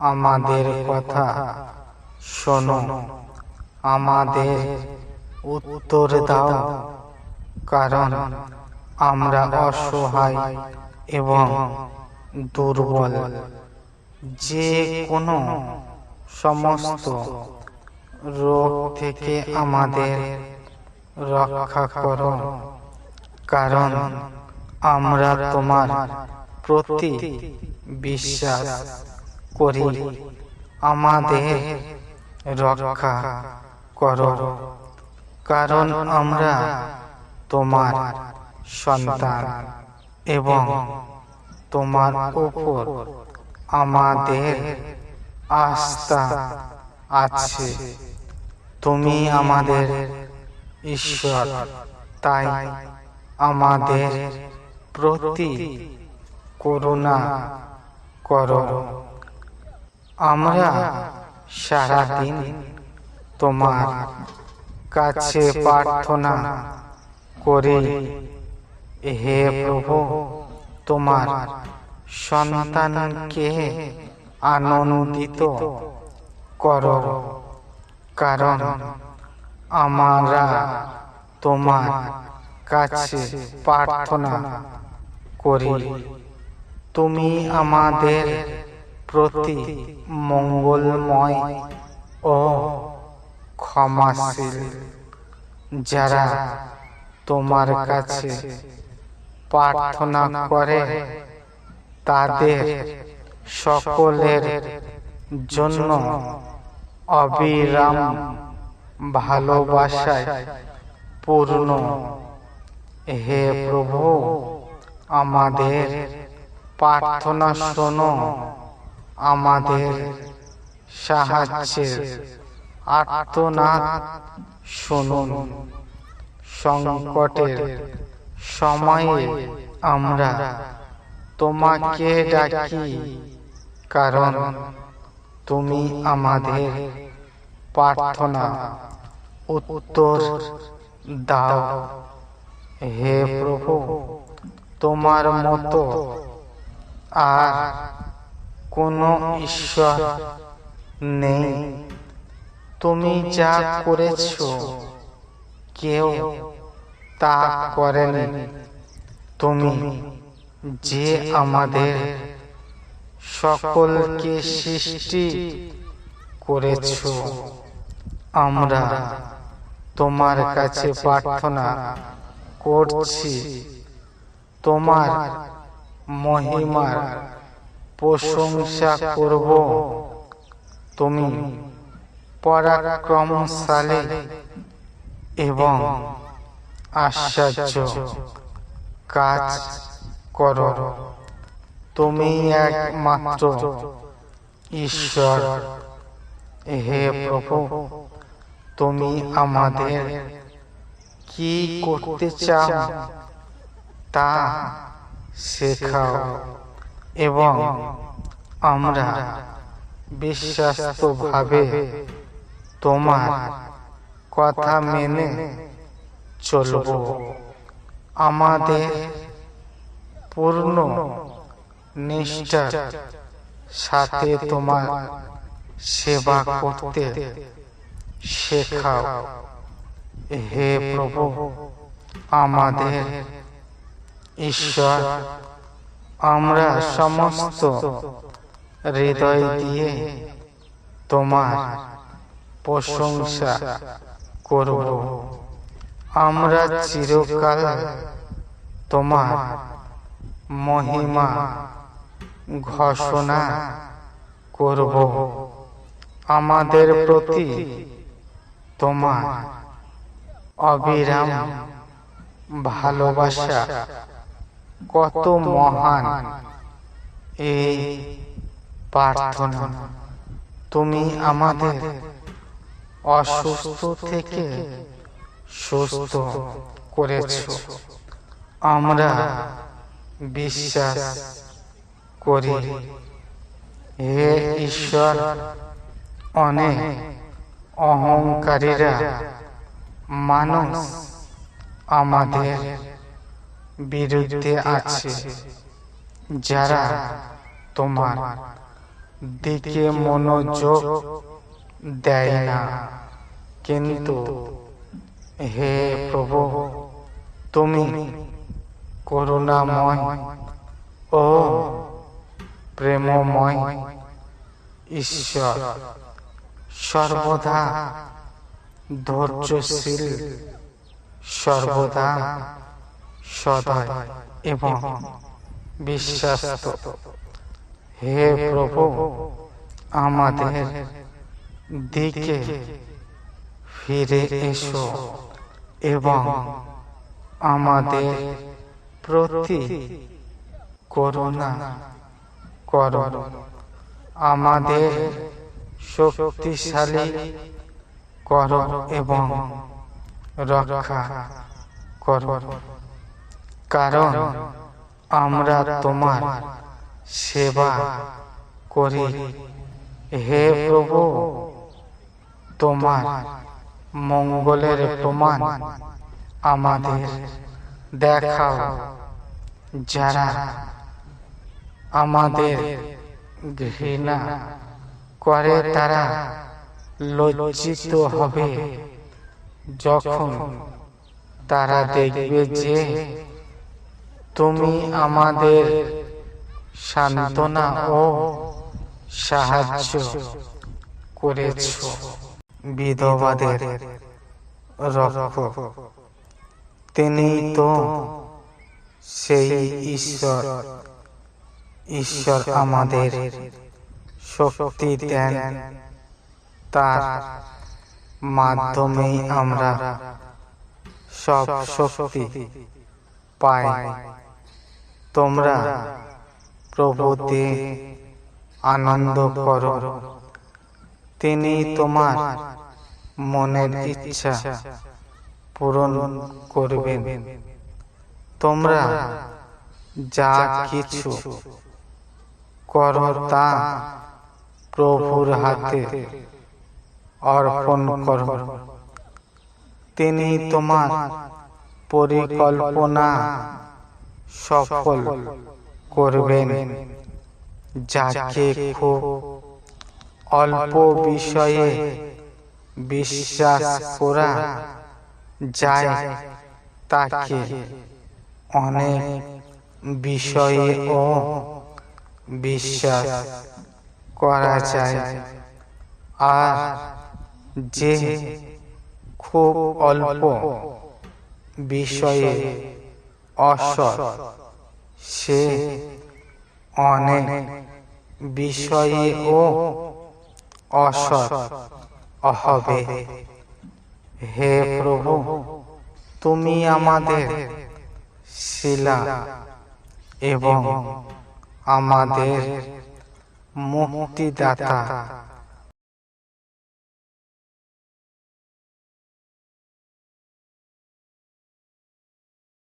আমাদের কথা শোনো। আমাদের উত্তর দাও। কারণ আমরা অসহায় এবং দুর্বল। যে কোনো সমস্ত রোগ থেকে আমাদের রক্ষা করো। কারণ আমরা তোমার প্রতি বিশ্বাস। করি, আমাদের রক্ষা করো। কারণ আমরা তোমার সন্তান এবং তোমার উপর আমাদের আস্থা আছে। তুমি আমাদের ঈশ্বর, তাই আমাদের প্রতি করুণা করো। আমরা সারাদিন তোমার কাছে প্রার্থনা করি। হে প্রভু, তোমার সন্তানকে আনন্দিত করো, কারণ আমরা তোমার কাছে প্রার্থনা করি। তুমি আমাদের প্রতি মঙ্গলময় ও ক্ষমাশীল যারা তোমার কাছে প্রার্থনা করে, তাদের সকলের জন্য অবিরাম ভালোবাসায় পূর্ণ। হে প্রভু, আমাদের প্রার্থনা শোনো। আমাদের সাহায্যের আর্তনাদ শুনুন। সংকটের সময়ে আমরা তোমাকে ডাকি, কারণ তুমি আমাদের প্রার্থনা উত্তর দাও। হে প্রভু, তোমার মতো আর কোনো ঈশ্বর নেই। তুমি যা করেছ, কেউ তা করেনি। তুমি যে আমাদের সকলকে সৃষ্টি করেছ, আমরা তোমার কাছে প্রার্থনা করছি। তোমার মহিমার প্রশংসা করব। তুমি পরাক্রমশালী এবং আশ্চর্য কাজ করো। তুমি একমাত্র ঈশ্বর। হে প্রভু, তুমি আমাদের কি করতে চাও তা শেখাও। এবং আমরা বিশ্বাস্তভাবে তোমার কথা মেনে চলব। আমাদের পূর্ণ নিষ্ঠার সাথে তোমার সেবা করতে শেখাও। হে প্রভু আমাদের ঈশ্বর আমরা সমস্ত হৃদয় দিয়ে তোমার প্রশংসা করব। আমরা চিরকাল তোমার মহিমা ঘোষণা করব। আমাদের প্রতি তোমার অবিরাম ভালোবাসা কত মহান এই প্রার্থনা। তুমি আমাদের অসুস্থ থেকে সুস্থ করেছ। আমরা বিশ্বাস করি। হে ঈশ্বর, অনেক অহংকারীরা মানুষ আমাদের বিরুদ্ধে আছে। যারা তোমার দিকে মনোযোগ দেয় না। কিন্তু হে প্রভু তুমি করুণাময় ও প্রেমময় ঈশ্বর। সর্বদা ধৈর্যশীল সর্বদা সদয় এবং বিশ্বাস্ত। হে প্রভু, আমাদের দিকে ফিরে এসো এবং আমাদের প্রতি করুণা করো। আমাদের শক্তিশালী করো এবং রক্ষা করো। কারণ আমরা তোমার সেবা করি। হে প্রভু, তোমার মঙ্গলের প্রমাণ আমাদের দেখাও। যারা আমাদের ঘৃণা করে, তারা লজ্জিত হবে যখন তারা দেখবে যে তুমি আমাদের সান্ত্বনা ও সাহায্য করেছ। বিধবাদের রক্ষক। তিনি তো সেই ঈশ্বর। ঈশ্বর আমাদের শক্তি দেন। তার মাধ্যমেই আমরা সব শক্তি পাই। তোমরা প্রভুতে আনন্দ করো। তিনি তোমার মনের ইচ্ছা পূরণ করবেন। তোমরা যা কিছু করো তা প্রভুর হাতে অর্পণ করো। তিনি তোমার পরিকল্পনা সফল করবেন। যাকে খুব অল্প বিষয়ে বিশ্বাস করা যায়, তাকে অনেক বিষয়ে ও বিশ্বাস করা যায়। আর যে খুব অল্প বিষয়ে অসৎ। সে অনেক বিষয়ে ও অসৎ। হবে হে প্রভু, তুমি আমাদের শিলা এবং আমাদের মুক্তিদাতা।